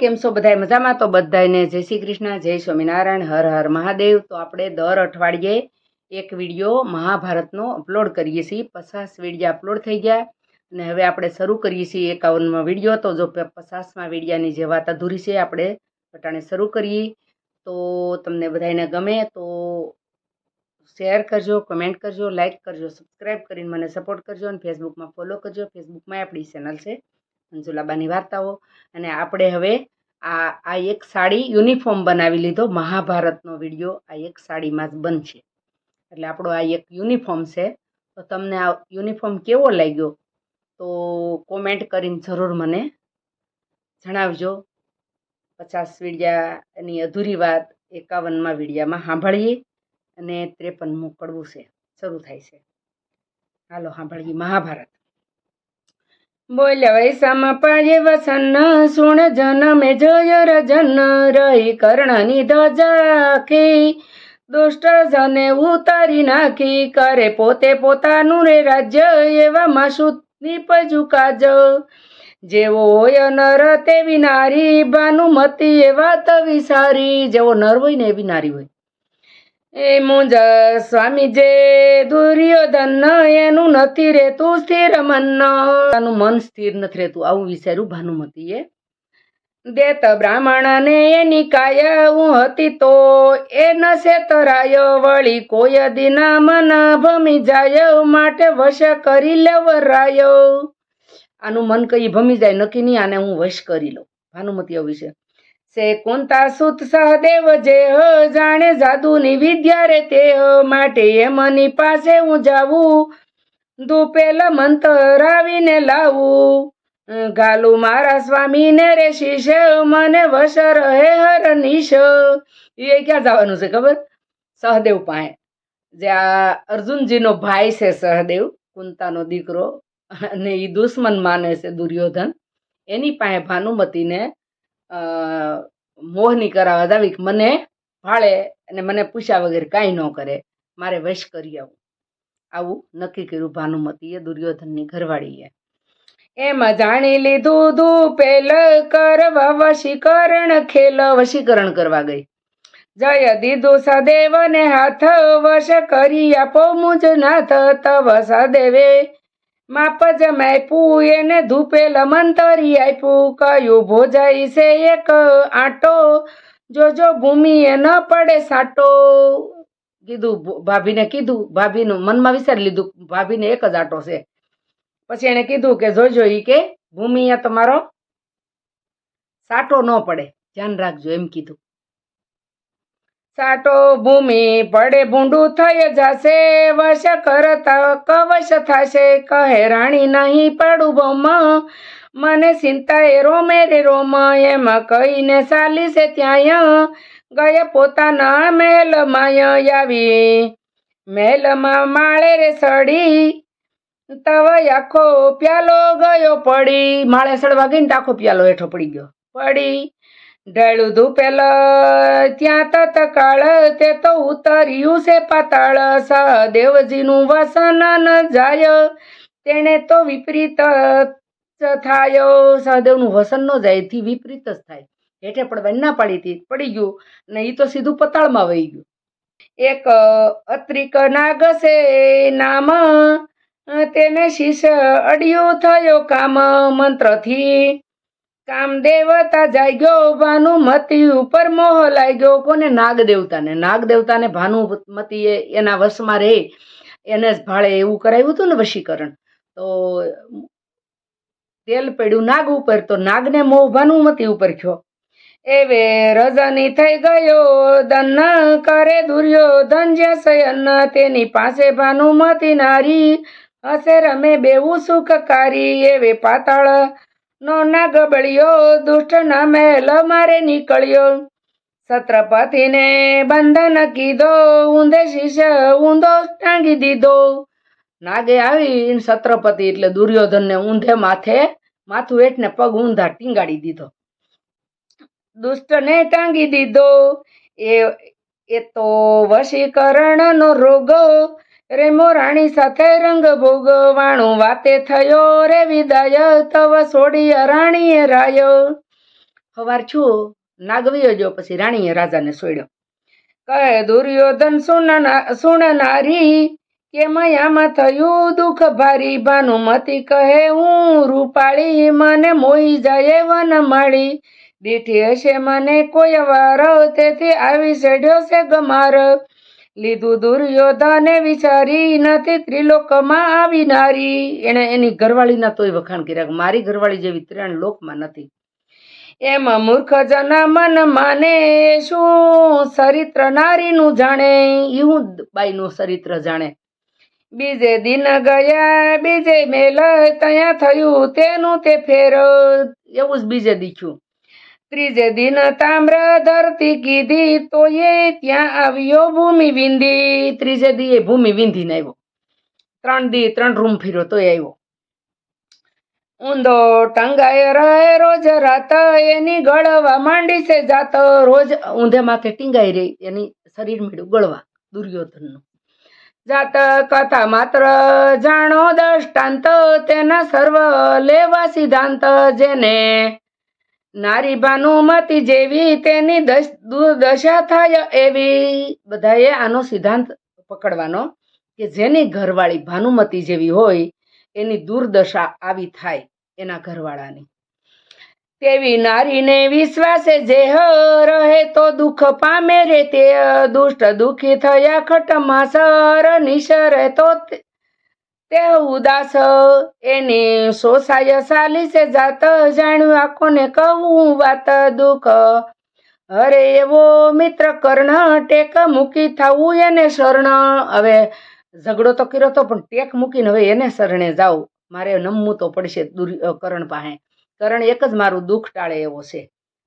કેમ છો? બધાય મજામાં? તો બધાને જય શ્રી કૃષ્ણ, જય સ્વામિનારાયણ, હર હર મહાદેવ. તો આપણે દર અઠવાડિયે એક વીડિયો મહાભારતનો અપલોડ કરીએ છીએ. પચાસ વિડીયા અપલોડ થઈ ગયા અને હવે આપણે શરૂ કરીએ છીએ એકાવનમાં વીડિયો. તો જો પચાસમાં વિડીયાની જે વાત અધૂરી છે, આપણે અટાણે શરૂ કરીએ. તો તમને બધાને ગમે તો શેર કરજો, કમેન્ટ કરજો લાઇક કરજો સબસ્ક્રાઈબ કરીને મને સપોર્ટ કરજો અને ફેસબુકમાં ફોલો કરજો. ફેસબુકમાં આપણી ચેનલ છે. મંજુલાબાની વાર્તાઓ. અને આપણે હવે આ આ એક સાડી યુનિફોર્મ બનાવી લીધો, મહાભારતનો વીડિયો. આ એક સાડીમાં જ બનશે. એટલે આપણો આ એક યુનિફોર્મ છે. તો તમને આ યુનિફોર્મ કેવો લાગ્યો? તો કોમેન્ટ કરીને જરૂર મને જણાવજો. પચાસ વિડિયાની અધૂરી વાત એકાવનમાં વિડિયામાં સાંભળીએ અને ત્રેપનમું કડવું છે. શરૂ થાય છે. હાલો, સાંભળીએ મહાભારત. બોલ્યા, વૈસામાં પાયે વસન, સુણ જનમે જય રજન, રહી કર્ણની ધજાખી દુષ્ટ જને ઉતારી નાખી, કરે પોતે પોતાનું રે રાજ્ય એવા શું નિપજુ કાજ. જેવો હોય નર તેવી નારી, ભાનુમતી એવા તવી સારી જેવો નર હોય ને એવી નારી હોય. એ મુંજ સ્વામી જે દુર્યોધન એનું નથી રહેતું સ્થિર મન તાનું મન સ્થિર નથી રહેતું, આવું વિચાર્યું ભાનુમતીએ દેત બ્રાહ્મણને એની કાયા હું હતી તો એ નશે તરાય વળી કોઈ દિના મન ભમી જાય માટે વશ કરી લેવરાય. આનું મન કઈ ભમી જાય નક્કી નહીં, આને હું વશ કરી લઉં. ભાનુમતી વિશે સે કુંતા સુત સહદેવ જે હ જાણે જાદુની વિદ્યા રે તે હ માટે એમની પાસે હું જાવું. દુપેલ મંતરાવીને લાવું. ગાલું મારા સ્વામીને રે શીશ, મને વશ રહે હર નિશ. એ ક્યાં જવાનું છે ખબર? સહદેવ પાસે. જે આ અર્જુનજીનો ભાઈ છે સહદેવ, કુંતાનો દીકરો. અને એ દુશ્મન માને છે દુર્યોધન. એની પાસે ભાનુમતીને મોહની કરાવવા જાવી મને ભાળે અને મને પૂછ્યા વગર કાંઈ ન કરે. મારે વશ કરી આવું. આવું નક્કી કર્યું ભાનુમતીએ, દુર્યોધનની ઘરવાળીએ. એમ જાણી લીધું દુ પેલ કરવા વશીકરણ, ખેલ વશીકરણ કરવા ગઈ. જય દીધું સદેવને હાથ વશ કરી આપો મુજ નાથ તવ સદેવે. માપ જમાયપું એને ધૂપે લમંતરી આપ્યું કયું ભોજાઈ છે એક આંટો, જોજો ભૂમિએ ન પડે સાટો. કીધું ભાભીને કીધું, ભાભીનું મનમાં વિચારી લીધું, ભાભીને એક જ આંટો છે. પછી એને કીધું કે, જોજો ઈ કે ભૂમિએ તમારો સાટો ન પડે. ધ્યાન રાખજો, એમ કીધું. સાટો ભૂમિ પડે ભૂંડું થઈ જશે. વશ કરતા કવશ થશે. કહે રાણી, નહીં પડું બમ. મને ચિંતા એ રોમે રે રોમ. એમ કહીને ચાલી છે ત્યાં ગયે પોતાના મહેલમાં આવી. મહેલમાં માળે રે સડી. તવ આખો પ્યાલો ગયો પડી. માળે સડવા ગઈ ને આખો પ્યાલો હેઠો પડી ગયો. પડી. ઢળું ધૂપેલ ત્યાં તત્કાળ તે તો ઉતર્યું છે પાતાળ, સહદેવજીનું વસન ન જાય. તેણે તો વિપરીત જ થાય, સહદેવનું વસન ન જાય થી વિપરીત જ થાય. હેઠે પડવાની ના પાડી હતી, પડી ગયું ને એ તો સીધું પતાળમાં વહી ગયું. એક અત્રિક નાગ છે નામ, તેને શીશ અડિયો થયો કામ મંત્રથી. કામ દેવતા જાગ્યો ભાનુમતી ઉપર મોહ લાગ્યો કોને નાગ દેવતાને નાગ દેવતાને ભાનુમતીએ એના વશમાં રહે એને જ ભાળે એવું કરાવ્યું હતું ને વશીકરણ. તો તેલ પડ્યું નાગ ઉપર, તો નાગને મોહ ભાનુમતી ઉપર થયો. એવે રજની થઈ ગયો દન કરે દુર્યોધન જે સયન તેની પાસે ભાનુમતી નારી. હશે રમે બેવું સુખકારી એવે પાતાળ નો ના દુષ્ટના મહેલ મારે નીકળ્યો. છત્રપતિને બંધન કીધો, ઊંધે શીશ ઊંધો ટાંગી દીધો. નાગે આવી છત્રપતિ એટલે દુર્યોધનને ઊંધે માથે, માથું એટને પગ ઊંધા ટીંગાડી દીધો. દુષ્ટને ટાંગી દીધો. એ એ તો વશીકરણનો રોગ. રેમો રાણી સાથે રંગ ભોગવાણું વાતે થયો. રે વિદાય, તવ છોડી રાણીએ રાયો. સવાર છું નાગવ્યો જો પછી રાણીએ રાજાને સોડ્યો. કહે દુર્યોધન સુણનારી કે મયામાં થયું દુઃખ ભારી. ભાનુમતી કહે, હું રૂપાળી, મને મોહી જાય વન માળી. દીઠી હશે મને કોઈ વાર, તેથી આવી ચડ્યો છે ગમાર. લીધું દુર્યોધને વિચારી નથી ત્રિલોકમાં આવી નારી એણે એની ઘરવાળીના તોય વખાણ કર્યા મારી ઘરવાળી જેવી ત્રણ લોકમાં નથી. એમાં મૂર્ખ જના મન માને શું? ચરિત્ર નારીનું જાણે. એવું બાઈનું ચરિત્ર જાણે. બીજે દિન ગયા, બીજે મેલ ત્યાં થયું, તેનું તે ફેર. એવું જ બીજે દીખ્યું. ત્રીજે દિન તામ્ર ધરતી કીધી તો એ ત્યાં આવ્યો ભૂમિ વિંધી ત્રીજે દી એ ભૂમિ વિંધીને આવ્યો ત્રણ દી ત્રણ રૂમ ફીરો તોય આવ્યો ઊંધો ટંગાય રહે રોજ રાત એની ગળવા માંડી છે જાત રોજ ઊંધે માથે ટીંગાઈ રહી એની શરીર મેળ્યું ગળવા દુર્યોધનનું. જાત કથા માત્ર જાણો દ્રષ્ટાંત તેના સર્વ લેવા સિદ્ધાંત જેને નારી ભાનુમતી જેવી તેની દશ દુર્દશા થાય એવી. બધાએ આનો સિદ્ધાંત પકડવાનો કે જેની ઘરવાળી ભાનુમતી જેવી હોય, એની દુર્દશા આવી થાય એના ઘરવાળાની. તેવી નારીને વિશ્વાસે જે રહે તો દુઃખ પામે રે તે. દુષ્ટ દુઃખી થયા ખટમાં સર નિશરે તો તે ઉદાસ એને સોસાય સાલી છે જાત જાણ્યું આખોને કહું વાત દુઃખ? અરે એવો મિત્ર કર્ણ ટેક મૂકી થવું એને શરણ. હવે ઝઘડો તો કર્યો તો પણ ટેક મૂકીને હવે એને શરણે જાઉં. મારે નમવું તો પડશે કરણ પાસે. કરણ એક જ મારું દુઃખ ટાળે એવો છે.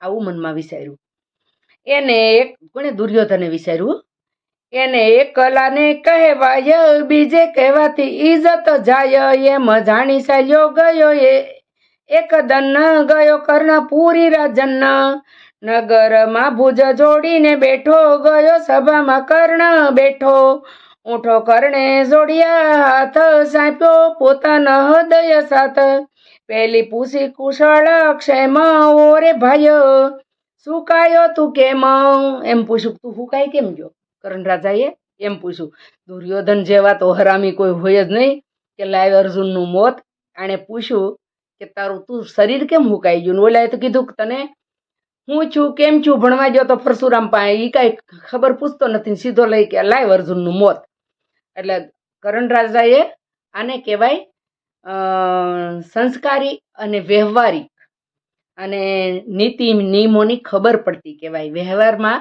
આવું મનમાં વિચાર્યું. એને એક કોને દુર્યોધને વિચાર્યું? એને એકલાને કહેવાય, બીજે કહેવાથી ઈજત જાય, એમ જાણી ચાલ્યો ગયો એ. એક દન ગયો કર્ણ પૂરી રાજન. નગરમાં ભુજ જોડીને બેઠો ગયો, સભામાં કર્ણ બેઠો. ઊંઠો કરણે જોડિયા હાથ સાંપ્યો, પોતાના હૃદય સાથ. પેલી પૂછી કુશળ ક્ષેમ ઓરે ભાઈ સુકાયો તું કેમ? એમ પૂછ્યું તું હુકાય કેમ ગયો? કરણ રાજાએ એમ પૂછ્યું, દુર્યોધન જેવા તો હરામી કોઈ હોય જ નહીં કે લાય અર્જુનનું મોત. આણે પૂછ્યું કે, તારું તું શરીર કેમ હુકાઈ ગયું? ઓલાએ તો કીધું કે, તને હું છું, કેમ છું? ભણવા ગયો તો પરશુરામ પાસે એ કાંઈ ખબર પૂછતો નથી, સીધો લઈ કે, લાય અર્જુનનું મોત. એટલે કરણ રાજાએ આને કહેવાય સંસ્કારી અને વ્યવહારિક અને નીતિ નિયમોની ખબર પડતી કહેવાય. વ્યવહારમાં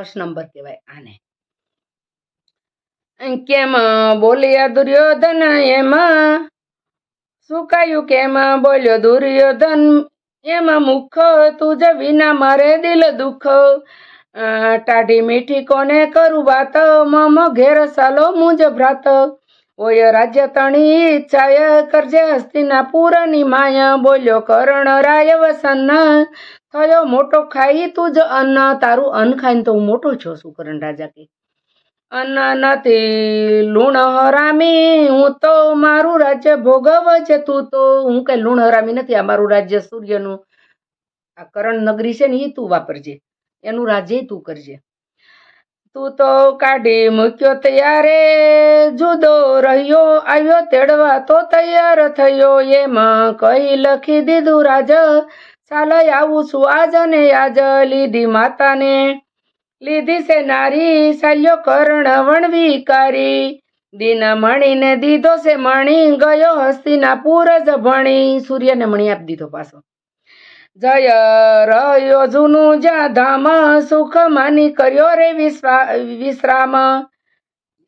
ફર્સ્ટ નંબર કહેવાય આને. કેમ બોલ્યા દુર્યોધન એમાં? સુકાયું કેમ બોલ્યો દુર્યોધન એમાં મુખ? તુજ વિના મારે દિલ દુઃખ. ટાઢી મીઠી કોને કરું વાત? મમ ઘેર સાલો મુજ ભ્રાત. ઓય રાજ્ય તણી ઈચ્છાય કરજે હસ્તિનાપુરની માયા. બોલ્યો કરણ રાય વસન થયો મોટો ખાઈ તું જ અન્ન, તારું અન્ન ખાઈને તો હું મોટો છો શું રાજા કે અન્ન નથી લુણ હરામી, હું તો મારું રાજ્ય ભોગવ છે તું તો. હું કઈ લુણ હરામી નથી, આ મારું રાજ્ય સૂર્યનું. આ કરણ નગરી છે ને એ તું વાપરજે, એનું રાજ્ય તું કરજે. તું તો કાઢી મૂક્યો તૈયારે, જુદો રહ્યો, આવ્યો તેડવા તો તૈયાર થયો. એમાં કહી લખી દીધું રાજ ચાલ આવું છું આજ ને આજ, લીધી માતાને. લીધી છે નારી ચાલ્યો કર્ણ વણવિકારી. દિન મણીને દીધો છે મણી, ગયો હસ્તીના પૂર જ ભણી. સૂર્યને મણી આપી દીધો પાછો. જય રહ્યો જૂનું જ્યાં ધામ, સુખ માની કર્યો રે વિશ્રામ.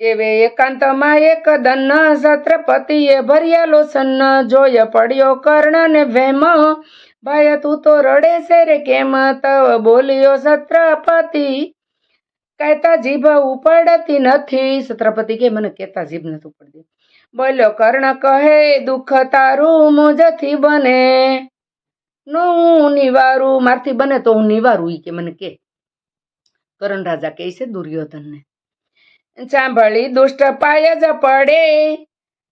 એવે એકાંતમાં એક દન છત્રપતિએ ભર્યા લોસન. જોય પડ્યો કર્ણ ને વેમ ભાઈ, તું તો રડે છે રે કેમ? તવ બોલ્યો છત્રપતિ. કહેતા જીભ ઉપડતી નથી. છત્રપતિ કે, મને કહેતા જીભ નથી ઉપડતી. બોલ્યો, કર્ણ કહે, દુઃખ તારું મોજથી બને. નો હું નિવારું, મારથી બને તો હું નિવારું કે, મને કે. કરણ રાજા કહે છે, દુર્યોધનને. સાંભળી, દુષ્ટ પાય જ પડે.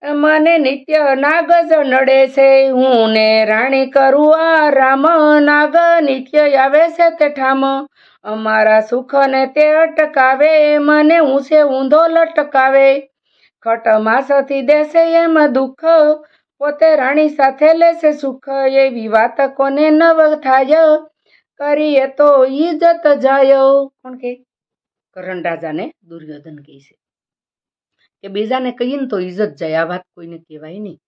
મને નિત્ય નાગ જ નડે છે હું ને રાણી કરું આ રામ નાગ નિત્ય આવે છે તે ઠામ. અમારા સુખ ને તે અટકાવે, મને ઊંચે ઊંધો લટકાવે. ખટ માસથી દેશે એમ દુઃખ, પોતે રાણી સાથે લેશે સુખ. એવી વાત કોને નવ થાય? કરીએ તો ઈજત જાય કોણ કે? કરણ રાજાને દુર્યોધન કહે છે. કે બીજાને કહીએ તો ઇજ્જત જાય, આ વાત કોઈને કહેવાય નહીં.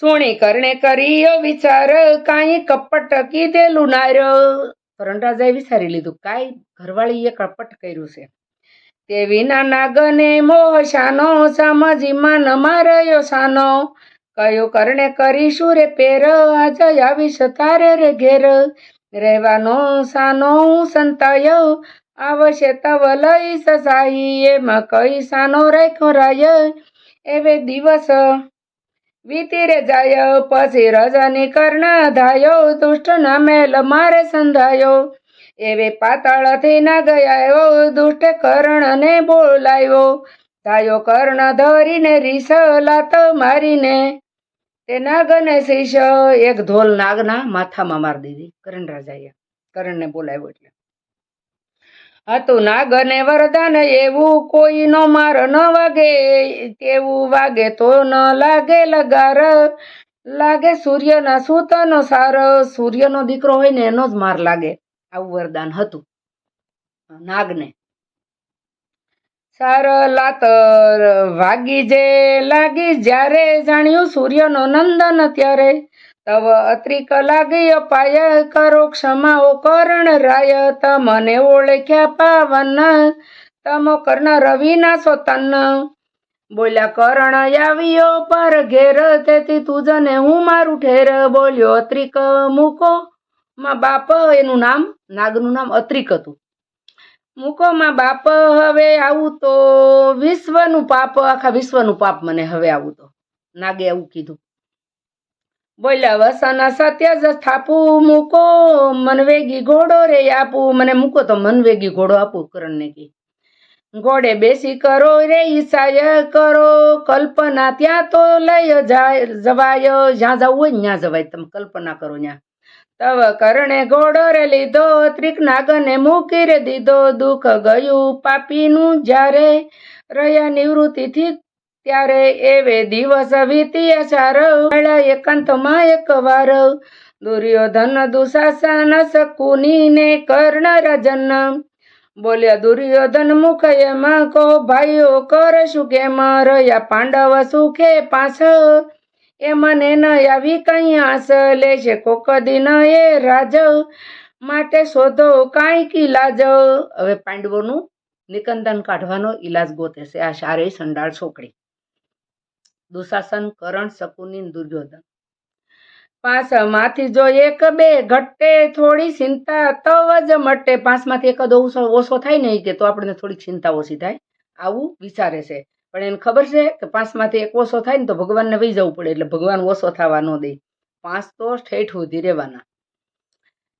સોણી કરણે કર્યો વિચાર, કાંઈ કપટ કીધેલું નાર. કરણરાજાએ વિચારી લીધું, કાંઈ ઘરવાળીએ કપટ કર્યું છે. તે વિના નાગને મોહ શાનો સમજીમાં ન માર્યો શાનો. કયો કરણે કરીશું રે પેર, આજ આવીશ તારે રે ઘેર. રહેવાનો સાનો સંતાયો આવશે તવ લઈ સસાઈ એમાં કઈ સાનો રાખ્યો રાય એવે દિવસ વીતી રે જાય, પછી રજની કર્ણ ધાયો દુષ્ટ નામે મારે સંધાયો. એવે પાતાળથી ના ગયાયો દુષ્ટ કર્ણને બોલાયો. ધાયો કર્ણ ધરીને રીસ લાત મારીને. તે નાગને શીશ, એક ધોલ નાગના માથામાં મારી દીધી, કરણ રાજાએ. કરણને બોલાવ્યો એટલે. હતું નાગને વરદાન એવું કોઈ નો માર ન વાગે, તેવું વાગે તો ન લાગે લગાર. લાગે સૂર્યના સૂતનો સાર, સૂર્યનો દીકરો હોય ને એનો જ માર લાગે. આવું વરદાન હતું નાગને. સાર લાતર વાગી જે લાગી, જ્યારે જાણ્યું સૂર્યનો નંદન ત્યારે તવ અત્રિક લાગી અપાય, કરો ક્ષમા ઓ કરણ રાય. તમને ઓળખ્યા પાવન, તમો કર્ણ રવિના સોતન બોલ્યા, કરણ આવ્યો પર ઘેર, તેથી તુજને હું મારું ઠેર. બોલ્યો, અત્રિક, મૂકો માં બાપ. એનું નામ, નાગનું નામ અત્રિક હતું. મૂકો માં બાપ, હવે આવું તો વિશ્વનું પાપ, આખા વિશ્વનું પાપ મને હવે આવું તો. નાગે એવું કીધું. બોલ્યા, વસન સત્ય જ સ્થાપું મૂકો, મનવેગી ઘોડો રે આપું. મને મૂકો તો મનવેગી ઘોડો આપું કરણને કી. ઘોડે બેસી કરો રે, ઈસાય કરો, કલ્પના ત્યાં તો લઈ જાય, જવાય, જ્યાં જવું હોય ત્યાં જવાય, તમે કલ્પના કરો ત્યાં તવ કરણે ઘોડો રે લીધો ત્રિક નાગને મૂકી રે દીધો, દુઃખ ગયું પાપીનું જ્યારે રહ્યા નિવૃત્તિથી ત્યારે એવે દિવસ વીતી એકાંત એકાંતમાં એક વાર દુર્યોધન દુશાસન શકુની ને કર્ણ રજન. બોલ્યા, દુર્યોધન મુખ એમાં કહો, ભાઈઓ કર શું કેમ? રહ્યા પાંડવ સુખે પાછ એ મને ન આવી કઈ આસ? લેશે કોક દિન એ રાજ. માટે શોધો કાંઈ કી લાજ હવે પાંડવોનું નિકંદન કાઢવાનો ઈલાજ ગોતે છે આ શારે સંડાળ છોકરી. દુશાસન કરણ શકુની દુર્યોધન. દુર્યોધન પાંચમાંથી જો એક બે ઘટે થોડી ચિંતા, તવ જ મટે. પાંચમાંથી એકાદ ઓછો ઓછો થાય ને કે તો આપણને થોડીક ચિંતા ઓછી થાય. આવું વિચારે છે. પણ એને ખબર છે કે પાંચમાંથી એક ઓછો થાય ને તો ભગવાનને વહી જવું પડે, એટલે ભગવાન ઓછો થવા ન દે. પાંચ તો ઠેઠ સુધી રહેવાના.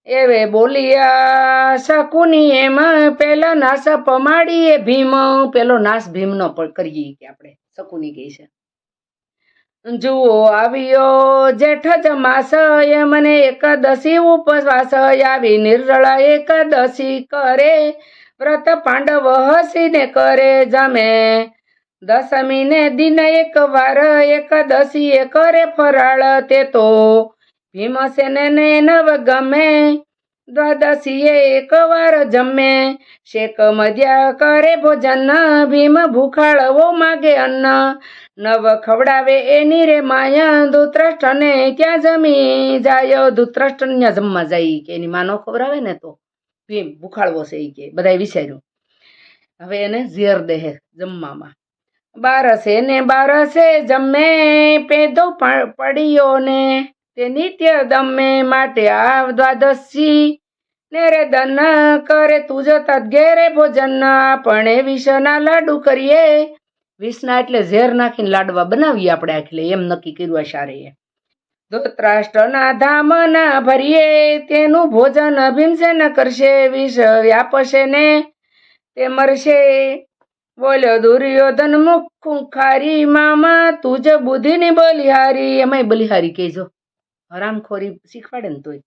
એવે બોલિયા, શકુની એમાં પેલા નાશ પમાડીએ ભીમ. પેલો નાશ ભીમનો પણ કરીએ કે આપણે. શકુની કહી છે. જુઓ, આવ્યો જેઠ જ મને એકાદશી ઉપવાસ આવી નિર્જળા એકાદશી કરે. વ્રત પાંડવ હસીને કરે જમે. દશમીને દિન એક વાર એકાદશી એ કરે ફરાળ. તે તો ભીમસેને નવ ગમે દ્વાદશીએ એક વાર જમે. શેક મધ્યા કરે ભોજન, ભીમ ભૂખાળવો માગે અન્ન. નવ ખવડાવે એની રે માયા ધૂતરાષ્ટ્રને ક્યાં જમી? જાય ધૂતરાષ્ટ્ર ત્યાં જમવા જાય કે, એની માનો ખવડાવે ને તો. ભીમ ભૂખાળવો છે એ કે બધાએ વિચાર્યું. હવે એને ઝેર દેહે જમવામાં. બારસે ને બારસે જમે, પેદો પડ્યો ને. તે નિત્ય દમે માટે આ દ્વાદશી ને રે દન કરે તું જતા ઘેરે ભોજન. આપણે વિષના લાડુ કરીએ. વિષના એટલે ઝેર નાખીને લાડવા બનાવીએ આપણે આખલે. એમ નક્કી કર્યું આ શારેએ. ધૃતરાષ્ટ્રના ધામના ભરીએ તેનું ભોજન ભીમસેન કરશે. વિષ વ્યાપશે ને તે મરશે. બોલ્યો દુર્યોધન મુખ ખારી મામા જ બુદ્ધિની બલિહારી. એમાંય બલિહારી કહેજો. હરામખોરી શીખવાડે ને તોય.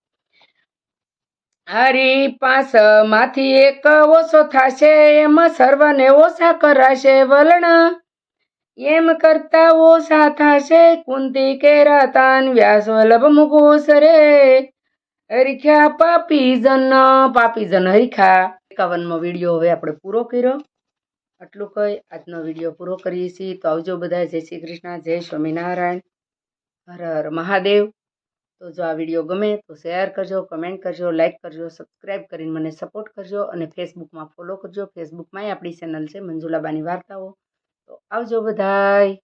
હારી પાસમાંથી એક ઓછો થશે, એમાં સર્વને ઓછા કરાશે વલણ. એમ કરતા ઓછા થશે, કુંતી કેરાતાન વ્યાસ વલ્લભ મુકુસ રે. હરીખા પાપીજન પાપીજન હરીખા એકાવનમો વીડિયો હવે આપણે પૂરો કર્યો. આટલું કહી આજનો વીડિયો પૂરો કરીએ છીએ. તો આવજો બધા. જય શ્રી કૃષ્ણ, જય સ્વામિનારાયણ. હર હર મહાદેવ. તો જો આ વીડિયો ગમે તો શેર કરજો, કમેન્ટ કરજો લાઇક કરજો સબસ્ક્રાઈબ કરીને મને સપોર્ટ કરજો અને ફેસબુકમાં ફોલો કરજો. ફેસબુકમાંય આપણી ચેનલ છે મંજુલાબાની વાર્તાઓ. તો આવજો બધાય.